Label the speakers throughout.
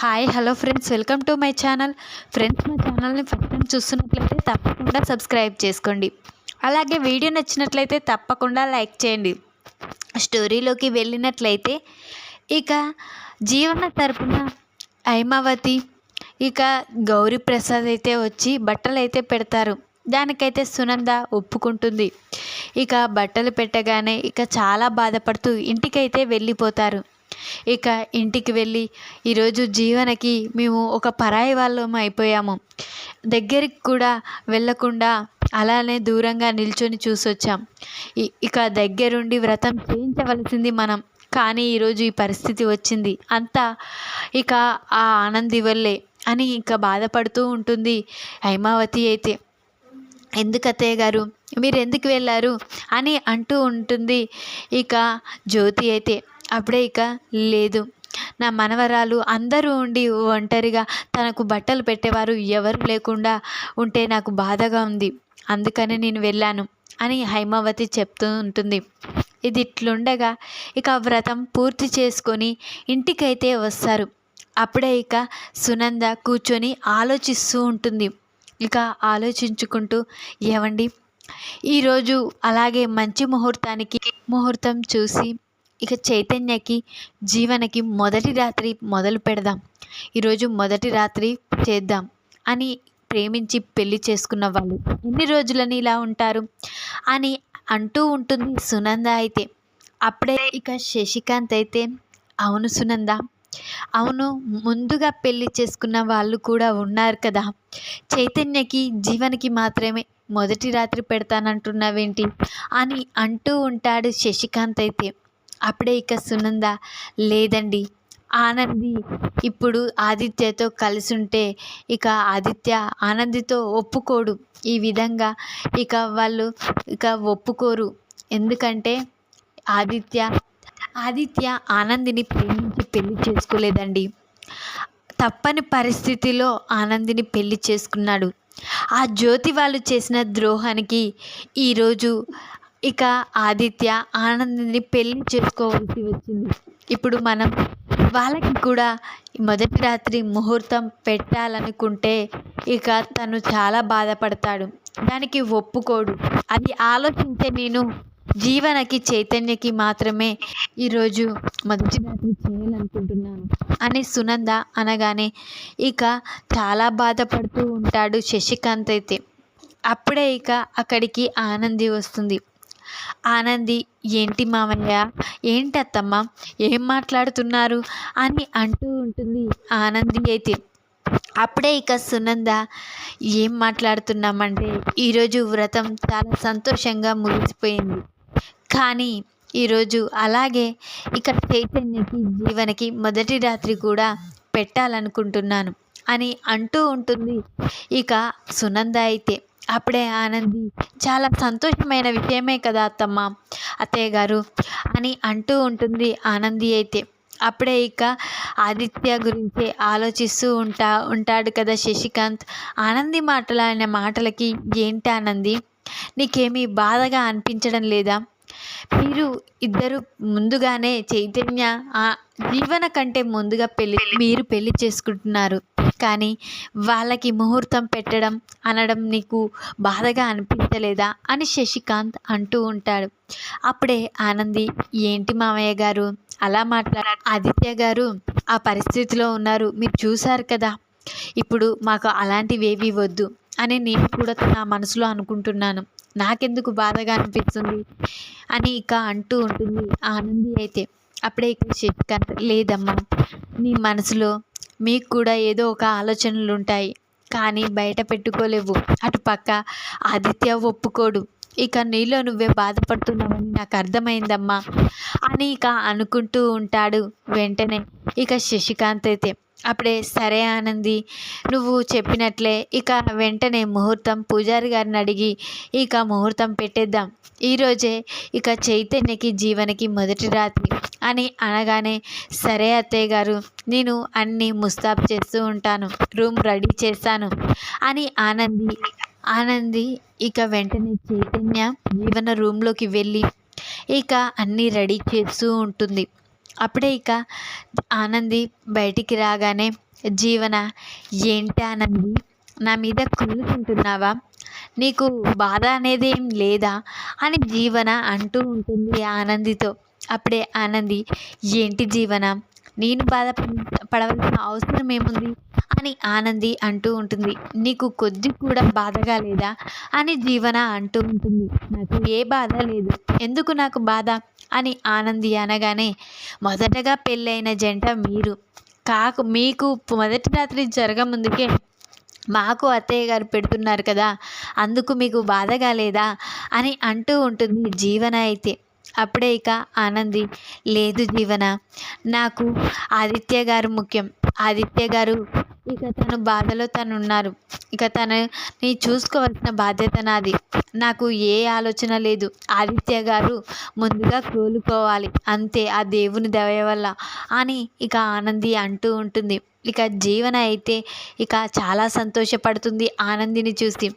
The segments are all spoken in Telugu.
Speaker 1: Hi hello friends welcome to my channel friends మా ఛానల్ని ఫస్ట్ టైం చూస్తున్నట్లయితే తప్పకుండా సబ్స్క్రైబ్ చేసుకోండి. అలాగే వీడియో నచ్చినట్లయితే తప్పకుండా లైక్ చేయండి. స్టోరీలోకి వెళ్ళినట్లయితే ఇక జీవన తరపున హైమావతి ఇక గౌరీ ప్రసాద్ అయితే వచ్చి బట్టలు అయితే పెడతారు. దానికైతే సునంద ఒప్పుకుంటుంది. ఇక బట్టలు పెట్టగానే ఇక చాలా బాధపడుతూ ఇంటికైతే వెళ్ళిపోతారు. ఇక ఇంటికి వెళ్ళి ఈరోజు జీవనకి మేము ఒక పరాయి వాళ్ళం అయిపోయాము. దగ్గరికి కూడా వెళ్ళకుండా అలానే దూరంగా నిల్చొని చూసొచ్చాం. ఇక దగ్గరుండి వ్రతం చేయించవలసింది మనం. కానీ ఈరోజు ఈ పరిస్థితి వచ్చింది. అంతా ఇక ఆ ఆనంది వల్లే అని ఇంకా బాధపడుతూ ఉంటుంది హైమావతి అయితే. ఎందుకు అత్తయ్య గారు? మీరు ఎందుకు వెళ్ళారు? అని అంటూ ఉంటుంది ఇక జ్యోతి అయితే. అప్పుడే ఇక లేదు. నా మనవరాలు అందరూ ఉండి ఒంటరిగా తనకు బట్టలు పెట్టేవారు ఎవరు లేకుండా ఉంటే నాకు బాధగా ఉంది. అందుకని నేను వెళ్ళాను అని హైమావతి చెప్తూ ఉంటుంది. ఇది ఇట్లుండగా ఇక వ్రతం పూర్తి చేసుకొని ఇంటికైతే వస్తారు. అప్పుడే ఇక సునంద కూర్చొని ఆలోచిస్తూ ఉంటుంది. ఇక ఆలోచించుకుంటూ ఏవండి? ఈరోజు అలాగే మంచి ముహూర్తానికి ముహూర్తం చూసి ఇక చైతన్యకి జీవనకి మొదటి రాత్రి మొదలు పెడదాం. ఈరోజు మొదటి రాత్రి చేద్దాం అని ప్రేమించి పెళ్ళి చేసుకున్న వాళ్ళు ఎన్ని రోజులని ఇలా ఉంటారు? అని అంటూ ఉంటుంది సునంద అయితే. అప్పుడే ఇక శశికాంత్ అయితే అవును సునంద. అవును ముందుగా పెళ్ళి చేసుకున్న వాళ్ళు కూడా ఉన్నారు కదా. చైతన్యకి జీవనకి మాత్రమే మొదటి రాత్రి పెడతానంటున్నావేంటి? అని అంటూ ఉంటాడు శశికాంత్ అయితే. అప్పుడే ఇక సునంద లేదండి ఆనంది ఇప్పుడు ఆదిత్యతో కలిసి ఉంటే ఇక ఆదిత్య ఆనందితో ఒప్పుకోడు. ఈ విధంగా ఇక వాళ్ళు ఇక ఒప్పుకోరు. ఎందుకంటే ఆదిత్య ఆదిత్య ఆనందిని ప్రేమించి పెళ్ళి చేసుకోలేదండి. తప్పని పరిస్థితిలో ఆనందిని పెళ్ళి చేసుకున్నాడు. ఆ జ్యోతి వాళ్ళు చేసిన ద్రోహానికి ఈరోజు ఇక ఆదిత్య ఆనందిని పెళ్ళి చేసుకోవాల్సి వచ్చింది. ఇప్పుడు మనం వాళ్ళకి కూడా మొదటి రాత్రి ముహూర్తం పెట్టాలనుకుంటే ఇక తను చాలా బాధపడతాడు. దానికి ఒప్పుకోడు. అది ఆలోచించే నేను జీవనకి చైతన్యకి మాత్రమే ఈరోజు మొదటి రాత్రి చేయాలనుకుంటున్నాను అని సునంద అనగానే ఇక చాలా బాధపడుతూ ఉంటాడు శశికాంత్ అయితే. అప్పుడే ఇక అక్కడికి ఆనంది వస్తుంది. ఆనంది ఏంటి మామయ్య? ఏంటి అత్తమ్మ? ఏం మాట్లాడుతున్నారు? అని అంటూ ఉంటుంది ఆనంది అయితే. అప్పుడే ఇక సునంద ఏం మాట్లాడుతున్నామంటే ఈరోజు వ్రతం చాలా సంతోషంగా ముగిసిపోయింది. కానీ ఈరోజు అలాగే ఇక చైతన్యకి జీవనకి మొదటి రాత్రి కూడా పెట్టాలనుకుంటున్నాను అని అంటూ ఉంటుంది ఇక సునంద అయితే. అప్పుడే ఆనంది చాలా సంతోషమైన విషయమే కదా అత్తమ్మ అత్తయ్య గారు అని అంటూ ఉంటుంది ఆనంది అయితే. అప్పుడే ఇక ఆదిత్య గురించి ఆలోచిస్తూ ఉంటా ఉంటాడు కదా శశికాంత్. ఆనంది మాటలు మాట్లాడిన మాటలకి ఏంటి ఆనంది? నీకేమీ బాధగా అనిపించడం లేదా? మీరు ఇద్దరు ముందుగానే చైతన్య ఆ జీవన కంటే ముందుగా పెళ్ళి మీరు పెళ్ళి చేసుకుంటున్నారు. కానీ వాళ్ళకి ముహూర్తం పెట్టడం అనడం నీకు బాధగా అనిపించలేదా అని శశికాంత్ అంటూ ఉంటాడు. అప్పుడే ఆనంది ఏంటి మామయ్య గారు? అలా మాట్లాడ ఆదిత్య గారు ఆ పరిస్థితిలో ఉన్నారు. మీరు చూశారు కదా? ఇప్పుడు మాకు అలాంటివేవీ వద్దు అని నేను కూడా నా మనసులో అనుకుంటున్నాను. నాకెందుకు బాధగా అనిపిస్తుంది? అని ఇక అంటూ ఉంటుంది ఆనంది అయితే. అప్పుడే ఇక శశికాంత్ లేదమ్మా నీ మనసులో మీకు కూడా ఏదో ఒక ఆలోచనలు ఉంటాయి. కానీ బయట పెట్టుకోలేవు. అటు పక్క ఆదిత్య ఒప్పుకోడు. ఇక నీలో నువ్వే బాధపడుతున్నావని నాకు అర్థమైందమ్మా అని ఇక అనుకుంటూ ఉంటాడు వెంటనే. ఇక శశికాంత్ అయితే. అప్పుడే సరే ఆనంది నువ్వు చెప్పినట్లే. ఇక వెంటనే ముహూర్తం పూజారి గారిని అడిగి ఇక ముహూర్తం పెట్టేద్దాం. ఈరోజే ఇక చైతన్యకి జీవనకి మొదటి రాత్రి అని అనగానే సరే అత్తయ్య గారు నేను అన్నీ ముస్తాబ్ చేస్తూ ఉంటాను. రూమ్ రెడీ చేస్తాను అని ఆనంది ఆనంది ఇక వెంటనే చైతన్య జీవన రూమ్లోకి వెళ్ళి ఇక అన్నీ రెడీ చేస్తూ ఉంటుంది. అప్పుడే ఇక ఆనంది బయటికి రాగానే జీవన ఏంటి ఆనంది? నా మీద కుళ్ళుకుంటున్నావా నీకు బాధ అనేది ఏం లేదా? అని జీవన అంటూ ఉంటుంది ఆనందితో. అప్పుడే ఆనంది ఏంటి జీవన? నేను బాధ పడవలసిన అవసరం ఏముంది? అని ఆనంది అంటూ ఉంటుంది. నీకు కొద్ది కూడా బాధగా లేదా? అని జీవన అంటూ ఉంటుంది. నాకు ఏ బాధ లేదు. ఎందుకు నాకు బాధ? అని ఆనంది అనగానే మొదటగా పెళ్ళైన జంట మీరు. కాకు మీకు మొదటి రాత్రి జరగముందుకే మాకు అత్తయ్య గారు పెడుతున్నారు కదా? అందుకు మీకు బాధగా లేదా? అని అంటూ ఉంటుంది జీవన అయితే. అప్పుడే ఇక ఆనంది లేదు జీవన? నాకు ఆదిత్య గారు ముఖ్యం. ఆదిత్య గారు ఇక తను బాధలో తను ఉన్నారు ఇక తనని చూసుకోవాల్సిన బాధ్యత నాది. నాకు ఏ ఆలోచన లేదు. ఆదిత్య గారు ముందుగా కోలుకోవాలి. అంతే ఆ దేవుని దయ వల్ల అని ఇక ఆనంది అంటూ ఉంటుంది. ఇక జీవన అయితే ఇక చాలా సంతోషపడుతుంది ఆనందిని చూసి.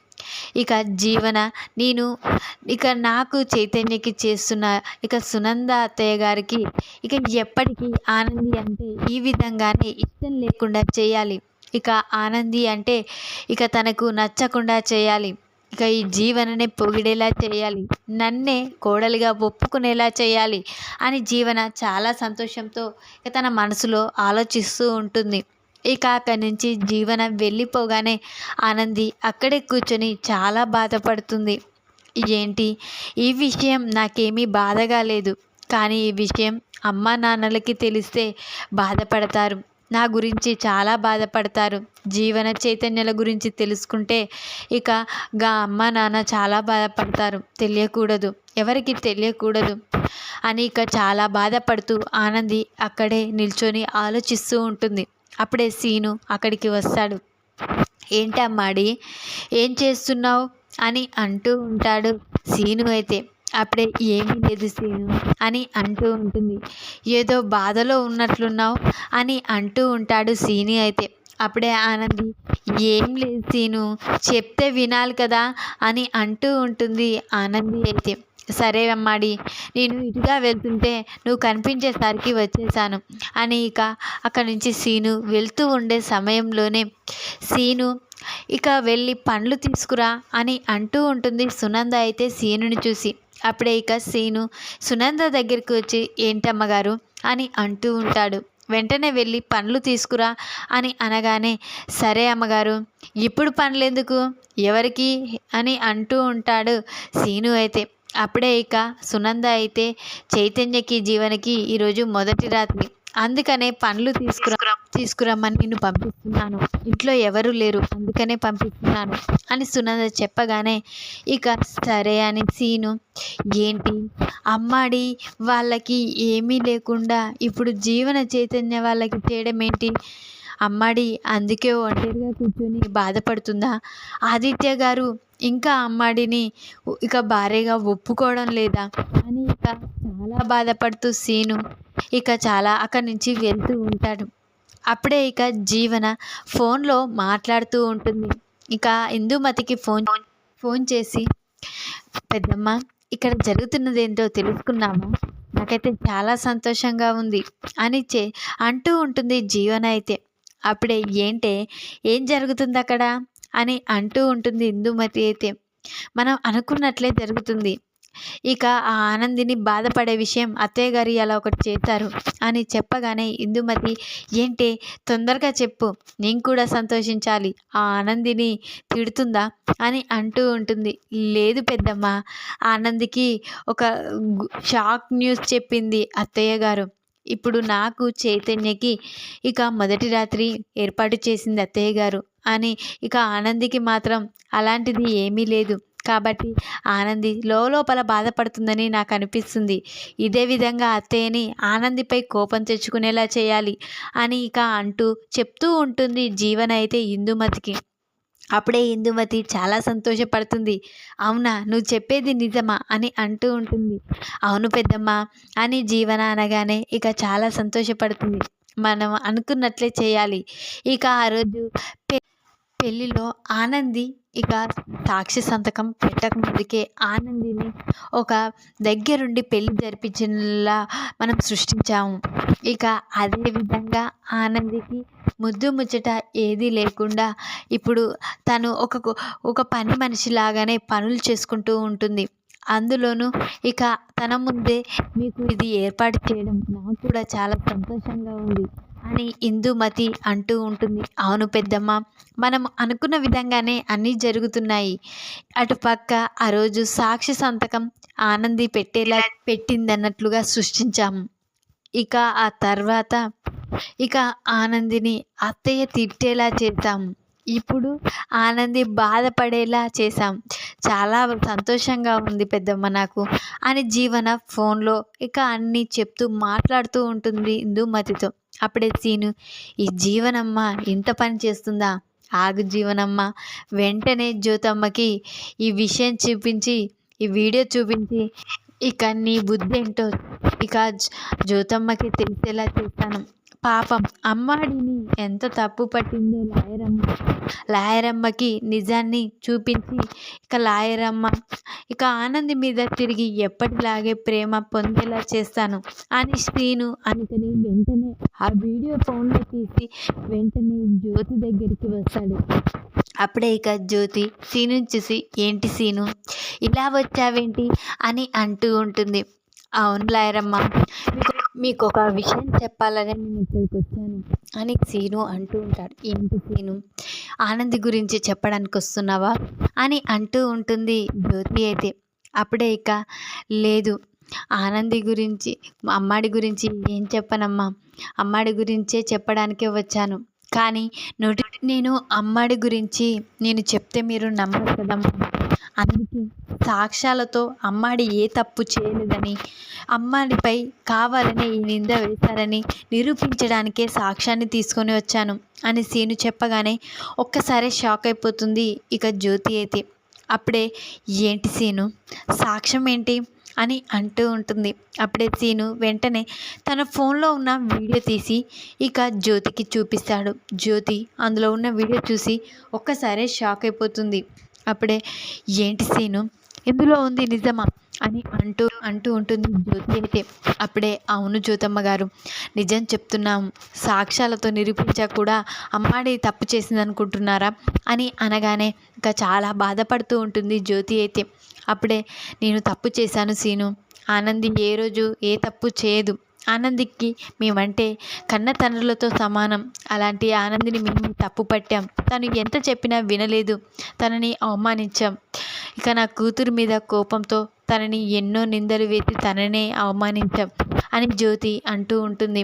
Speaker 1: ఇక జీవన నేను ఇక నాకు చైతన్యకి చేస్తున్న ఇక సునంద అత్తయ్య గారికి ఇక ఎప్పటికీ ఆనంది అంటే ఈ విధంగానే ఇష్టం లేకుండా చేయాలి. ఇక ఆనంది అంటే ఇక తనకు నచ్చకుండా చేయాలి. ఇక ఈ జీవననే పొగిడేలా చేయాలి. నన్నే కోడలిగా ఒప్పుకునేలా చేయాలి అని జీవన చాలా సంతోషంతో ఇక తన మనసులో ఆలోచిస్తూ ఉంటుంది. ఇక అక్కడి నుంచి జీవన వెళ్ళిపోగానే ఆనంది అక్కడే కూర్చొని చాలా బాధపడుతుంది. ఏంటి? ఈ విషయం నాకేమీ బాధగా లేదు. కానీ ఈ విషయం అమ్మ నాన్నలకి తెలిస్తే బాధపడతారు. నా గురించి చాలా బాధపడతారు. జీవన చైతన్యాల గురించి తెలుసుకుంటే ఇక గా అమ్మ నాన్న చాలా బాధపడతారు. తెలియకూడదు. ఎవరికి తెలియకూడదు? అని ఇక చాలా బాధపడుతూ ఆనంది అక్కడే నిల్చొని ఆలోచిస్తూ ఉంటుంది. అప్పుడే సీను అక్కడికి వస్తాడు. ఏంటమ్మాడి? ఏం చేస్తున్నావు? అని అంటూ ఉంటాడు సీను అయితే. అప్పుడే ఏమీ లేదు సీను అని అంటూ ఉంటుంది. ఏదో బాధలో ఉన్నట్లున్నావు అని అంటూ ఉంటాడు సీని అయితే. అప్పుడే ఆనంది ఏం లేదు సీను చెప్తే వినాలి కదా అని అంటూ ఉంటుంది ఆనంది అయితే. సరే అమ్మాడి నేను ఇటుగా వెళ్తుంటే నువ్వు కనిపించేసరికి వచ్చేసాను అని ఇక అక్కడి నుంచి సీను వెళ్తూ ఉండే సమయంలోనే సీను ఇక వెళ్ళి పండ్లు తీసుకురా అని అంటూ ఉంటుంది సునంద అయితే సీనుని చూసి. అప్పుడే ఇక సీను సునంద దగ్గరికి వచ్చి ఏంటమ్మగారు అని అంటూ ఉంటాడు. వెంటనే వెళ్ళి పండ్లు తీసుకురా అని అనగానే సరే అమ్మగారు ఇప్పుడు పండ్లు ఎందుకు ఎవరికి? అని అంటూ ఉంటాడు సీను అయితే. అప్పుడే ఇక సునంద అయితే చైతన్యకి జీవనకి ఈరోజు మొదటి రాత్రి. అందుకనే పండ్లు తీసుకురా తీసుకురమ్మని నిన్ను పంపిస్తున్నాను. ఇంట్లో ఎవరు లేరు. అందుకనే పంపిస్తున్నాను అని సునంద చెప్పగానే ఇక సరే అని సీను ఏంటి? అమ్మాడి వాళ్ళకి ఏమీ లేకుండా ఇప్పుడు జీవన చైతన్య వాళ్ళకి చేయడం ఏంటి అమ్మాడి అందుకే ఒంటరిగా కూర్చొని బాధపడుతుందా? ఆదిత్య గారు ఇంకా అమ్మాడిని ఇక భార్యగా ఒప్పుకోవడం లేదా? అని ఇక చాలా బాధపడుతూ సీను ఇక చాలా అక్కడి నుంచి వెళ్తూ ఉంటాడు. అప్పుడే ఇక జీవన ఫోన్లో మాట్లాడుతూ ఉంటుంది. ఇక ఇందుమతికి ఫోన్ ఫోన్ చేసి పెద్దమ్మ ఇక్కడ జరుగుతున్నది ఏంటో తెలుసుకున్నామా నాకైతే చాలా సంతోషంగా ఉంది అని చే అంటూ ఉంటుంది జీవన అయితే. అప్పుడే ఏంటే ఏం జరుగుతుంది అక్కడ అని అంటూ ఉంటుంది ఇందుమతి అయితే. మనం అనుకున్నట్లే జరుగుతుంది. ఇక ఆ ఆనందిని బాధపడే విషయం అత్తయ్య గారు అలా ఒకటి చేశారు అని చెప్పగానే ఇందుమతి ఏంటి తొందరగా చెప్పు. నేను కూడా సంతోషించాలి. ఆ ఆనందిని తిడుతుందా? అని అంటూ ఉంటుంది. లేదు పెద్దమ్మ. ఆనందికి ఒక షాక్ న్యూస్ చెప్పింది అత్తయ్య గారు. ఇప్పుడు నాకు చైతన్యకి ఇక మొదటి రాత్రి ఏర్పాటు చేసింది అత్తయ్య గారు. అని ఇక ఆనందికి మాత్రం అలాంటిది ఏమీ లేదు. కాబట్టి ఆనంది లోపల బాధపడుతుందని నాకు అనిపిస్తుంది. ఇదే విధంగా అత్తయ్యని ఆనందిపై కోపం తెచ్చుకునేలా చేయాలి అని ఇక అంటూ చెప్తూ ఉంటుంది జీవన అయితే ఇందుమతికి. అప్పుడే ఇందుమతి చాలా సంతోషపడుతుంది. అవునా? నువ్వు చెప్పేది నిజమా? అని అంటూ ఉంటుంది. అవును పెద్దమ్మ అని జీవన అనగానే ఇక చాలా సంతోషపడుతుంది. మనం అనుకున్నట్లే చేయాలి. ఇక ఆ రోజు పెళ్ళిలో ఆనంది ఇక సాక్షి సంతకం పెట్టక ముందుకే ఆనందిని ఒక దగ్గరుండి పెళ్ళి జరిపించినలా మనం సృష్టించాము. ఇక అదే విధంగా ఆనందికి ముద్దు ముచ్చట ఏదీ లేకుండా ఇప్పుడు తను ఒక ఒక పని మనిషిలాగానే పనులు చేసుకుంటూ ఉంటుంది. అందులోనూ ఇక తన ముందే మీకు ఇది ఏర్పాటు చేయడం నాకు కూడా చాలా సంతోషంగా ఉంది. అని ఇందుమతి అంటూ ఉంటుంది. అవును పెద్దమ్మ మనం అనుకున్న విధంగానే అన్నీ జరుగుతున్నాయి. అటుపక్క ఆ రోజు సాక్షి సంతకం ఆనంది పెట్టేలా పెట్టిందన్నట్లుగా సృష్టించాము ఇక ఆ తర్వాత ఇక ఆనందిని అత్తయ్య తిట్టేలా చేద్దాము ఇప్పుడు ఆనంది బాధపడేలా చేశాం. చాలా సంతోషంగా ఉంది పెద్దమ్మ నాకు అని జీవన ఫోన్లో ఇక అన్నీ చెప్తూ మాట్లాడుతూ ఉంటుంది ఇందుమతితో. అప్పుడే సీను ఈ జీవనమ్మ ఇంత పని చేస్తుందా? ఆగు జీవనమ్మ. వెంటనే జ్యోతమ్మకి ఈ విషయం చూపించి ఈ వీడియో చూపించి ఇక నీ బుద్ధి ఏంటో ఇక జ్యోతమ్మకి తెలిసేలా చేస్తాను. పాపం అమ్మాడిని ఎంత తప్పు పట్టిందో లాయరమ్మ. లాయరమ్మకి నిజాన్ని చూపించి ఇక లాయరమ్మ ఇక ఆనంది మీద తిరిగి ఎప్పటిలాగే ప్రేమ పొందేలా చేస్తాను అని శ్రీను అనుకుని వెంటనే ఆ వీడియో ఫోన్లో తీసి వెంటనే జ్యోతి దగ్గరికి వస్తాడు. అప్పుడే ఇక జ్యోతి సీను చూసి ఏంటి సీను ఇలా వచ్చావేంటి? అని అంటూ ఉంటుంది. అవును లాయరమ్మ మీకు ఒక విషయం చెప్పాలని నేను ఇక్కడికి వచ్చాను. అని సీను అంటూ ఉంటాడు. ఏంటి సీను? ఆనంది గురించి చెప్పడానికి వస్తున్నావా అని అంటూ ఉంటుంది జ్యోతి అయితే. అప్పుడే ఇక. లేదు. ఆనంది గురించి అమ్మాడి గురించి ఏం చెప్పనమ్మా? అమ్మాడి గురించే చెప్పడానికే వచ్చాను. కానీ నోటి నేను అమ్మాడి గురించి నేను చెప్తే మీరు నమ్మరు కదమ్మా అందుకే సాక్ష్యాలతో అమ్మాడి ఏ తప్పు చేయలేదని అమ్మాడిపై కావాలని ఈ నింద వేశారని నిరూపించడానికే సాక్ష్యాన్ని తీసుకొని వచ్చాను అని సీను చెప్పగానే ఒక్కసారి షాక్ అయిపోతుంది ఇక జ్యోతి అయితే. అప్పుడే ఏంటి సీను? సాక్ష్యం ఏంటి అని అంటూ ఉంటుంది. అప్పుడే సీను వెంటనే తన ఫోన్లో ఉన్న వీడియో తీసి ఇక జ్యోతికి చూపిస్తాడు. జ్యోతి అందులో ఉన్న వీడియో చూసి ఒక్కసారే షాక్ అయిపోతుంది. అప్పుడే ఏంటి సీను? ఇందులో ఉంది నిజమా? అని అంటూ అంటూ ఉంటుంది జ్యోతి. అయితే అప్పుడే అవును జ్యోతమ్మ గారు నిజం చెప్తున్నాం సాక్ష్యాలతో నిరూపించా కూడా అమ్మాడి తప్పు చేసింది అనుకుంటున్నారా అని అనగానే ఇంకా చాలా బాధపడుతూ ఉంటుంది జ్యోతి అయితే. అప్పుడే నేను తప్పు చేశాను సీను ఆనంది ఏ రోజు ఏ తప్పు చేయదు. ఆనందికి మేమంటే కన్న తండ్రులతో సమానం. అలాంటి ఆనందిని మేము తప్పు పట్టాం. తను ఎంత చెప్పినా వినలేదు. తనని అవమానించాం. ఇక నా కూతురు మీద కోపంతో తనని ఎన్నో నిందలు వేసి తననే అవమానించాం అని జ్యోతి అంటూ ఉంటుంది.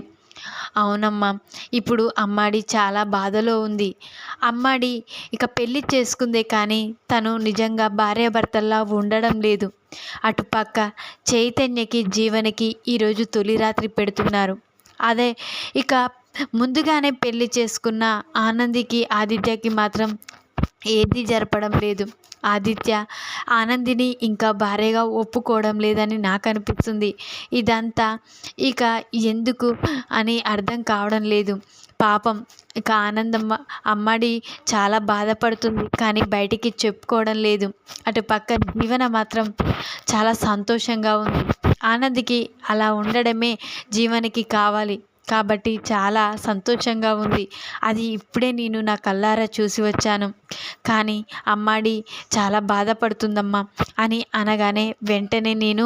Speaker 1: అవునమ్మా ఇప్పుడు అమ్మాడి చాలా బాధలో ఉంది. అమ్మాడి ఇక పెళ్ళి చేసుకుందే కానీ తను నిజంగా భార్యాభర్తల్లా ఉండడం లేదు. అటుపక్క చైతన్యకి జీవనకి ఈరోజు తొలి రాత్రి పెడుతున్నారు. అదే ఇక ముందుగానే పెళ్ళి చేసుకున్న ఆనందికి ఆదిత్యకి మాత్రం ఏది జరపడం లేదు. ఆదిత్య ఆనందిని ఇంకా భార్యగా ఒప్పుకోవడం లేదని నాకు అనిపిస్తుంది ఇదంతా ఇక ఎందుకు అని అర్థం కావడం లేదు. పాపం ఇక ఆనందమ్మ అమ్మడి చాలా బాధపడుతుంది కానీ బయటికి చెప్పుకోవడం లేదు. అటు పక్క జీవన మాత్రం చాలా సంతోషంగా ఉంది. ఆనందికి అలా ఉండడమే జీవనకి కావాలి. కాబట్టి చాలా సంతోషంగా ఉంది. అది ఇప్పుడే నేను నా కళ్ళారా చూసి వచ్చాను. కానీ అమ్మాడి చాలా బాధపడుతుందమ్మా అని అనగానే వెంటనే నేను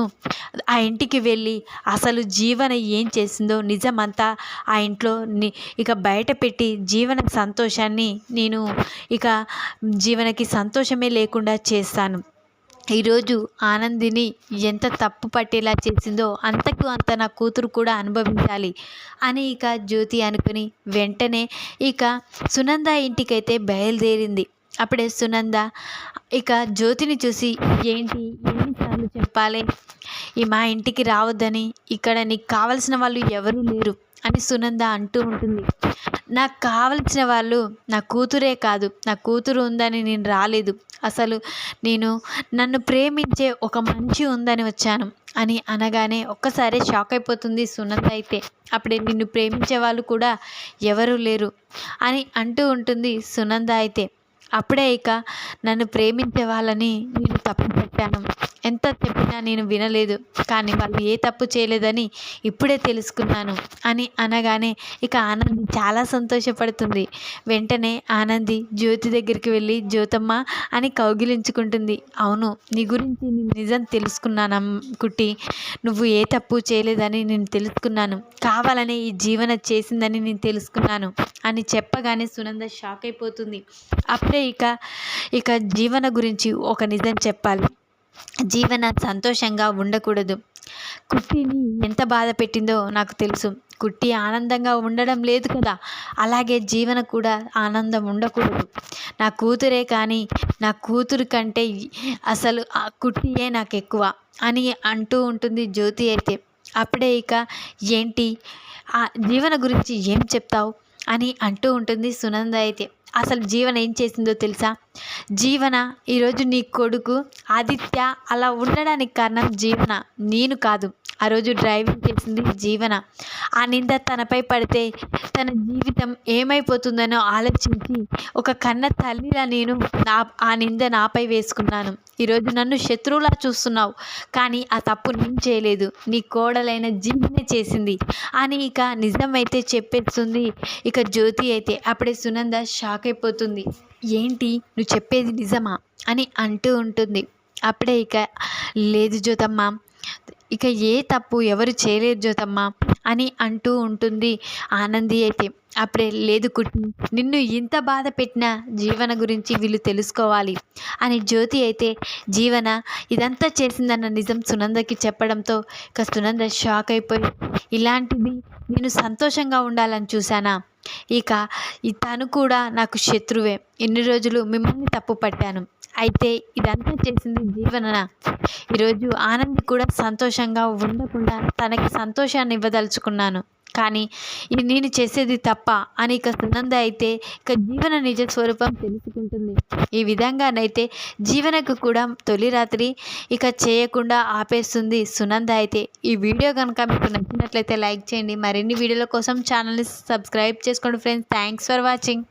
Speaker 1: ఆ ఇంటికి వెళ్ళి అసలు జీవన ఏం చేసిందో నిజమంతా ఆ ఇంట్లో ఇక బయట పెట్టి జీవన సంతోషాన్ని నేను ఇక జీవనకి సంతోషమే లేకుండా చేస్తాను. ఈరోజు ఆనందిని ఎంత తప్పు పట్టేలా చేసిందో అంతకు అంత నా కూతురు కూడా అనుభవించాలి అని ఇక జ్యోతి అనుకుని వెంటనే ఇక సునంద ఇంటికైతే బయలుదేరింది. అప్పుడే సునంద ఇక జ్యోతిని చూసి ఏంటి? ఎన్నిసార్లు చెప్పాలి? ఈ మా ఇంటికి రావద్దని ఇక్కడ నీకు కావలసిన వాళ్ళు ఎవరూ లేరు అని సునంద అంటూ ఉంటుంది. నాకు కావలసిన వాళ్ళు నా కూతురే కాదు. నా కూతురు ఉందని నేను రాలేదు. అసలు నేను నన్ను ప్రేమించే ఒక మంచి ఉందని వచ్చాను అని అనగానే ఒక్కసారి షాక్ అయిపోతుంది సునంద అయితే. అప్పుడే నిన్ను ప్రేమించే వాళ్ళు కూడా ఎవరూ లేరు అని అంటూ ఉంటుంది సునంద అయితే. అప్పుడే ఇక నన్ను ప్రేమించే వాళ్ళని నేను తప్పు పెట్టాను ఎంత చెప్పినా నేను వినలేదు. కానీ వాళ్ళు ఏ తప్పు చేయలేదని ఇప్పుడే తెలుసుకున్నాను అని అనగానే ఇక ఆనంది చాలా సంతోషపడుతుంది. వెంటనే ఆనంది జ్యోతి దగ్గరికి వెళ్ళి జ్యోతమ్మ అని కౌగిలించుకుంటుంది. అవును నీ గురించి నేను నిజం తెలుసుకున్నాను కుట్టి. నువ్వు ఏ తప్పు చేయలేదని నేను తెలుసుకున్నాను. కావాలనే ఈ జీవన చేసిందని నేను తెలుసుకున్నాను అని చెప్పగానే సునంద షాక్ అయిపోతుంది. అప్పుడే ఇక ఇక జీవన గురించి ఒక నిజం చెప్పాలి. జీవన సంతోషంగా ఉండకూడదు. కుట్టిని ఎంత బాధ పెట్టిందో నాకు తెలుసు. కుట్టి ఆనందంగా ఉండడం లేదు కదా. అలాగే జీవన కూడా ఆనందం ఉండకూడదు. నా కూతురే కానీ నా కూతురు కంటే అసలు ఆ కుట్టియే నాకు ఎక్కువ అని అంటూ ఉంటుంది జ్యోతి అయితే. అప్పుడే ఇక ఏంటి? ఆ జీవన గురించి ఏం చెప్తావు? అని అంటూ ఉంటుంది సునంద అయితే. అసలు జీవన ఏం చేసిందో తెలుసా? జీవన ఈరోజు నీ కొడుకు ఆదిత్య అలా ఉండడానికి కారణం జీవన. నేను కాదు. ఆ రోజు డ్రైవింగ్ చేసింది జీవన. ఆ నింద తనపై పడితే తన జీవితం ఏమైపోతుందనో ఆలోచించి ఒక కన్న తల్లిలా నేను నా ఆ నింద నాపై వేసుకున్నాను. ఈరోజు నన్ను శత్రువులా చూస్తున్నావు కానీ ఆ తప్పు నేను చేయలేదు. నీ కోడలైన జీవనే చేసింది. అని ఇక నిజమైతే చెప్పేస్తుంది. ఇక జ్యోతి అయితే అప్పుడే సునంద షాక్ అయిపోతుంది. ఏంటి? నువ్వు చెప్పేది నిజమా? అని అంటూ ఉంటుంది. అప్పుడే ఇక లేదు జ్యోతమ్మ ఇక ఏ తప్పు ఎవరు చేయలేరు జ్యోతమ్మ అని అంటూ ఉంటుంది ఆనంది అయితే. అప్పుడే లేదు కుట్టి నిన్ను ఇంత బాధ పెట్టిన జీవన గురించి వీళ్ళు తెలుసుకోవాలి అని జ్యోతి అయితే జీవన ఇదంతా చేసిందన్న నిజం సునందకి చెప్పడంతో ఇక సునంద షాక్ అయిపోయి ఇలాంటిది నేను సంతోషంగా ఉండాలని చూశానా? ఇక తను కూడా నాకు శత్రువే. ఎన్ని రోజులు మిమ్మల్ని తప్పు పట్టాను. అయితే ఇదంతా చేసింది జీవన ఈరోజు ఆనంద్ కూడా సంతోషంగా ఉండకుండా తనకి సంతోషాన్ని ఇవ్వదలుచుకున్నాను. కానీ ఇది నేను చేసేది తప్ప అని ఇక సునంద అయితే ఇక జీవన నిజ స్వరూపం తెలుసుకుంటుంది. ఈ విధంగానైతే జీవనకు కూడా తొలి రాత్రి ఇక చేయకుండా ఆపేస్తుంది సునంద అయితే. ఈ వీడియో కనుక మీకు నచ్చినట్లయితే లైక్ చేయండి. మరిన్ని వీడియోల కోసం ఛానల్ని సబ్స్క్రైబ్ చేసుకోండి ఫ్రెండ్స్. Thanks for watching.